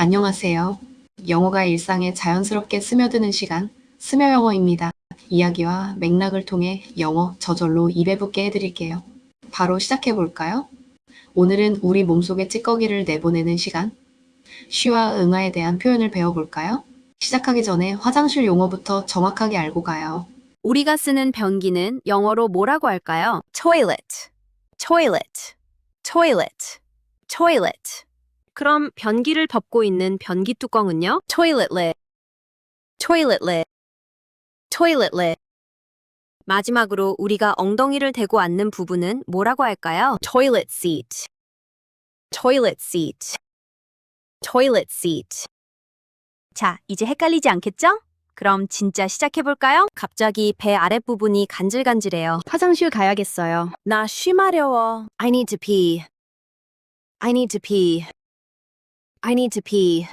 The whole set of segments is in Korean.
안녕하세요. 영어가 일상에 자연스럽게 스며드는 시간, 스며 영어입니다. 이야기와 맥락을 통해 영어 저절로 입에 붙게 해드릴게요. 바로 시작해 볼까요? 오늘은 우리 몸속에 찌꺼기를 내보내는 시간, 쉬와 응아에 대한 표현을 배워볼까요? 시작하기 전에 화장실 용어부터 정확하게 알고 가요. 우리가 쓰는 변기는 영어로 뭐라고 할까요? toilet, toilet, toilet, toilet. 그럼 변기를 덮고 있는 변기 뚜껑은요? toilet lid, toilet lid, toilet lid. 마지막으로 우리가 엉덩이를 대고 앉는 부분은 뭐라고 할까요? toilet seat, toilet seat, toilet seat. 자, 이제 헷갈리지 않겠죠? 그럼 진짜 시작해볼까요? 갑자기 배 아랫부분이 간질간질해요. 화장실 가야겠어요. 나 쉬 마려워. I need to pee. I need to pee. I need to pee.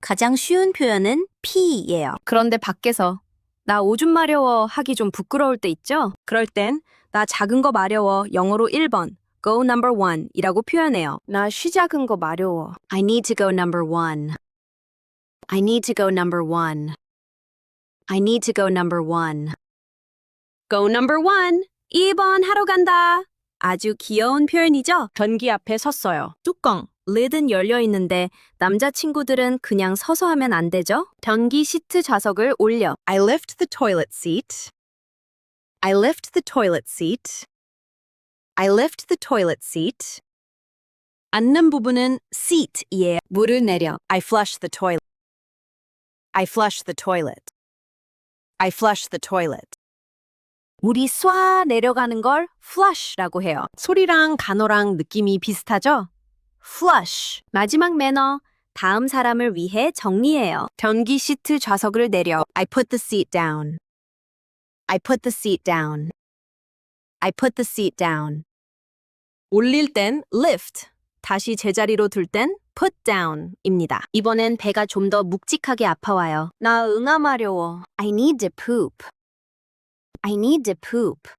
가장 쉬운 표현은 pee예요. 그런데 밖에서 나 오줌 마려워 하기 좀 부끄러울 때 있죠? 그럴 땐 나 작은 거 마려워 영어로 1번 go number one 이라고 표현해요. 나 쉬 작은 거 마려워. I need to go number one. I need to go number one. I need to go number one. Go number one. 2번 하러 간다. 아주 귀여운 표현이죠? 변기 앞에 섰어요. 뚜껑. Lid은 열려 있는데 남자친구들은 그냥 서서 하면 안 되죠? 변기 시트 좌석을 올려. I lift the toilet seat. I lift the toilet seat. I lift the toilet seat. 앉는 부분은 seat이에요. 물을 내려. I flush the toilet. I flush the toilet. I flush the toilet. 물이 쏴 내려가는 걸 flush라고 해요. 소리랑 단어랑 느낌이 비슷하죠? Flush. 마지막 매너. 다음 사람을 위해 정리해요. 변기 시트 좌석을 내려. I put the seat down. I put the seat down. I put the seat down. 올릴 땐 lift. 다시 제자리로 둘 땐 put down입니다. 이번엔 배가 좀 더 묵직하게 아파와요. 나 응아 마려워. I need to poop. I need to poop.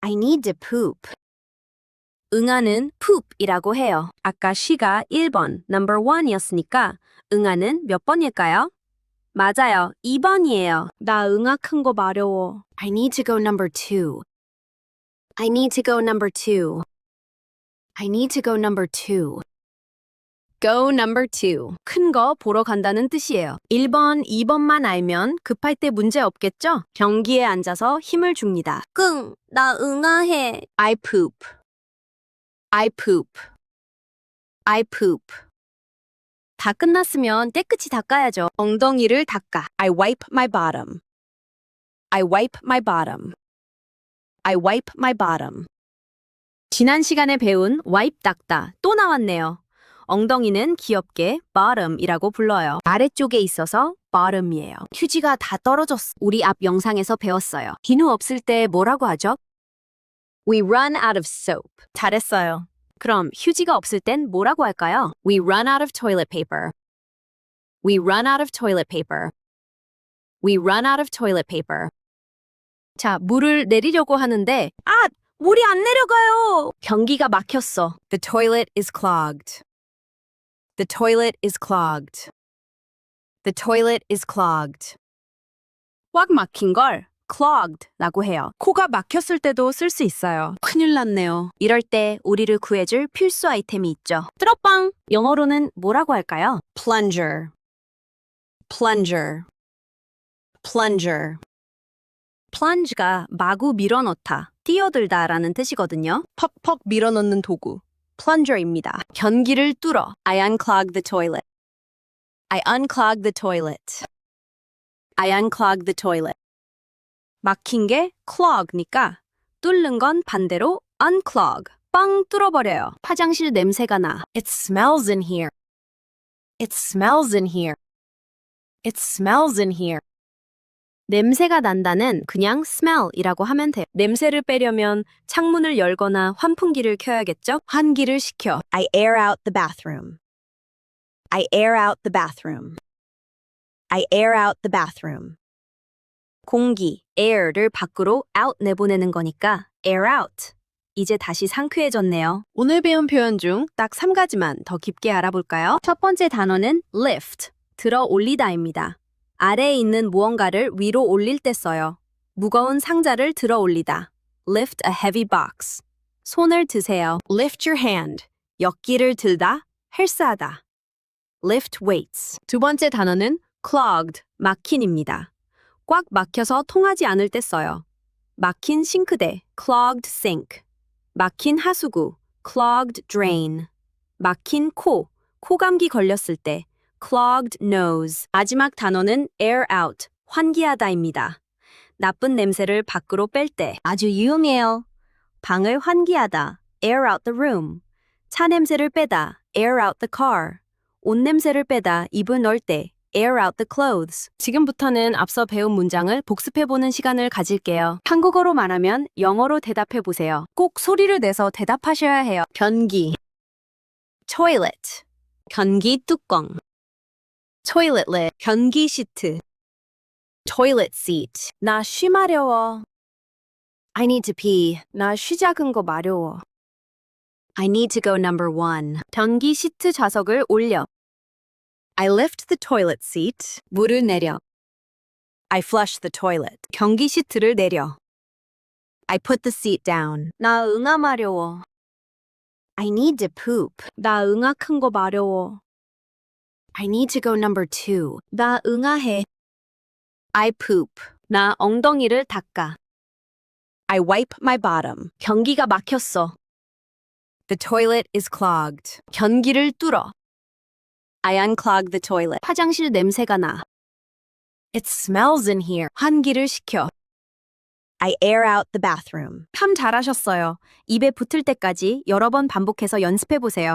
I need to poop. 응아는 poop이라고 해요. 아까 시가 1번, number one이었으니까 응아는 몇 번일까요? 맞아요. 2번이에요. 나 응아 큰 거 마려워. I need to go number two. I need to go number two. I need to go number two. Go number two. 큰 거 보러 간다는 뜻이에요. 1번, 2번만 알면 급할 때 문제 없겠죠? 변기에 앉아서 힘을 줍니다. 끙, 나 응아해. I poop. I poop. I poop. 다 끝났으면 깨끗이 닦아야죠. 엉덩이를 닦아. I wipe my bottom. I wipe my bottom. I wipe my bottom. 지난 시간에 배운 wipe 닦다 또 나왔네요. 엉덩이는 귀엽게 bottom이라고 불러요. 아래쪽에 있어서 bottom이에요. 휴지가 다 떨어졌어. 우리 앞 영상에서 배웠어요. 비누 없을 때 뭐라고 하죠? We run out of soap. 잘했어요. 그럼 휴지가 없을 땐 뭐라고 할까요? We run out of toilet paper. We run out of toilet paper. We run out of toilet paper. 자, 물을 내리려고 하는데 아, 물이 안 내려가요. 변기가 막혔어. The toilet is clogged. The toilet is clogged. The toilet is clogged. 꽉 막힌 걸 Clogged라고 해요. 코가 막혔을 때도 쓸 수 있어요. 큰일 났네요. 이럴 때 우리를 구해줄 필수 아이템이 있죠. 뚜러빵! 영어로는 뭐라고 할까요? plunger. plunger. plunger. plunge가 마구 밀어넣다, 뛰어들다라는 뜻이거든요. 퍽퍽 밀어넣는 도구. plunger입니다. 변기를 뚫어. I unclog the toilet. I unclog the toilet. I unclog the toilet. 막힌 게 clog니까 뚫는 건 반대로 unclog. 빵 뚫어버려요. 화장실 냄새가 나. It smells in here. It smells in here. It smells in here. 냄새가 난다는 그냥 smell이라고 하면 돼요. 냄새를 빼려면 창문을 열거나 환풍기를 켜야겠죠? 환기를 시켜. I air out the bathroom. I air out the bathroom. I air out the bathroom. 공기, air를 밖으로 out 내보내는 거니까 air out. 이제 다시 상쾌해졌네요. 오늘 배운 표현 중 딱 3가지만 더 깊게 알아볼까요? 첫 번째 단어는 lift, 들어 올리다입니다. 아래에 있는 무언가를 위로 올릴 때 써요. 무거운 상자를 들어 올리다. lift a heavy box. 손을 드세요. lift your hand. 역기를 들다, 헬스하다. lift weights. 두 번째 단어는 clogged, 막힌입니다. 꽉 막혀서 통하지 않을 때 써요. 막힌 싱크대, clogged sink. 막힌 하수구, clogged drain. 막힌 코, 코감기 걸렸을 때, clogged nose. 마지막 단어는 air out, 환기하다입니다. 나쁜 냄새를 밖으로 뺄 때 아주 유용해요. 방을 환기하다, air out the room. 차 냄새를 빼다, air out the car. 옷 냄새를 빼다, 입을 넣을 때, air out the clothes. 지금부터는 앞서 배운 문장을 복습해보는 시간을 가질게요. 한국어로 말하면 영어로 대답해보세요. 꼭 소리를 내서 대답하셔야 해요. 변기. toilet. 변기 뚜껑. toilet lid. 변기 시트. toilet seat. 나 쉬 마려워. I need to pee. 나 쉬 작은 거 마려워. I need to go number one. 변기 시트 좌석을 올려. I lift the toilet seat. 물을 내려. I flush the toilet. 변기 시트를 내려. I put the seat down. 나 응아 마려워. I need to poop. 나 응아 큰 거 마려워. I need to go number two. 나 응아해. I poop. 나 엉덩이를 닦아. I wipe my bottom. 변기가 막혔어. The toilet is clogged. 변기를 뚫어. I unclog the toilet. 화장실 냄새가 나. It smells in here. 환기를 시켜. I air out the bathroom. 참 잘하셨어요. 입에 붙을 때까지 여러 번 반복해서 연습해 보세요.